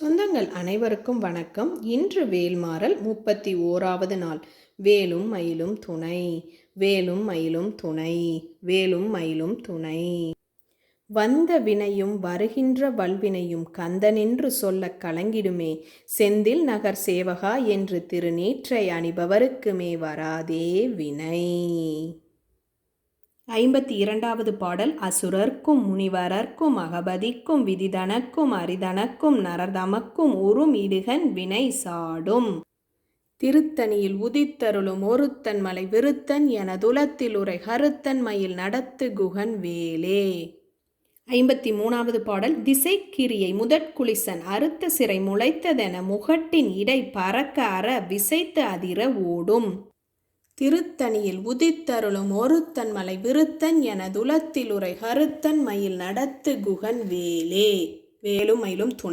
சொந்தங்கள் அனைவருக்கும் வணக்கம். இன்று வேல்மாறல் முப்பத்தி ஓராவது நாள். வேலும் மயிலும் துணை. வேலும் மயிலும் துணை. வேலும் மயிலும் துணை. வந்த வினையும் வருகின்ற வல்வினையும் கந்தனென்று சொல்லக் கலங்கிடுமே. செந்தில் நகர் சேவகா என்று திருநீற்றை அணிபவருக்குமே வராதே வினை. ஐம்பத்தி இரண்டாவது பாடல் அசுரர்க்கும் முனிவரர்க்கும் அகபதிக்கும் விதிதனக்கும் அரிதனக்கும் நரதமக்கும் உறும் இடுகன் வினை சாடும். திருத்தணியில் உதித்தருளும் ஒருத்தன் மலை விருத்தன் என துலத்தில் உரை கருத்தன் மயில் நடத்து குகன் வேலே. ஐம்பத்தி மூணாவது பாடல் திசைக்கிரியை முதற்குளிசன் அறுத்த சிறை முளைத்ததென முகட்டின் இடை பறக்க அற விசைத்து அதிர ஓடும். திருத்தணியில் உதித்தருளும் ஒருத்தன் மலை விருத்தன் என துலத்தில் உரை கருத்தன் மயில் நடத்து குகன் வேலே. வேலும் மயிலும் துணை